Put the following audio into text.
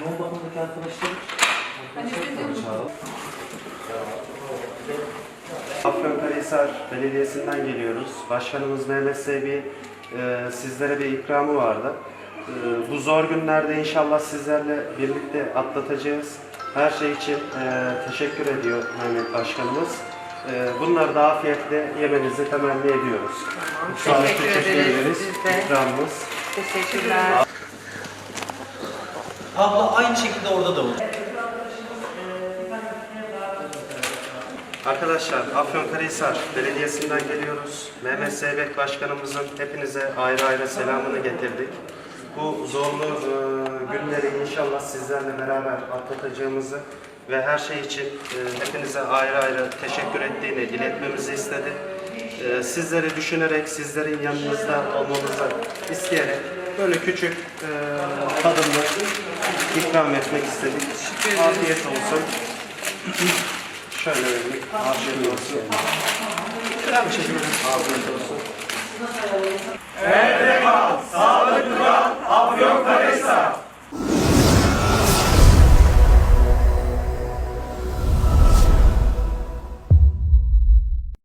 Yoğun bakımdaki arkadaşlar. Afyonkarahisar Belediyesi'nden geliyoruz. Başkanımız Mehmet Sebi e, sizlere bir ikramı vardı. E, bu zor günlerde inşallah sizlerle birlikte atlatacağız. Her şey için e, teşekkür ediyor Mehmet Başkanımız. E, bunları da afiyetle yemenizi temenni ediyoruz. Sağ olun, Teşekkür ederiz. İkramımız. Teşekkürler. Abla aynı şekilde orada da olur. Arkadaşlar Afyonkarahisar Belediyesi'nden geliyoruz. Mehmet Zeybek Başkanımızın hepinize ayrı ayrı selamını getirdik. Bu zorlu e, günleri inşallah sizlerle beraber atlatacağımızı ve her şey için e, hepinize ayrı ayrı teşekkür ettiğini iletmemizi istedi. E, sizleri düşünerek, sizlerin yanınızda olmamızı isteyerek böyle küçük e, tadımlı ikram etmek istedik. Afiyet olsun. Şöyle vereyim. Afiyet olsun. Şöyle bir görün. Afiyet olsun. Sağlıklı kal, Afyon Karahisar.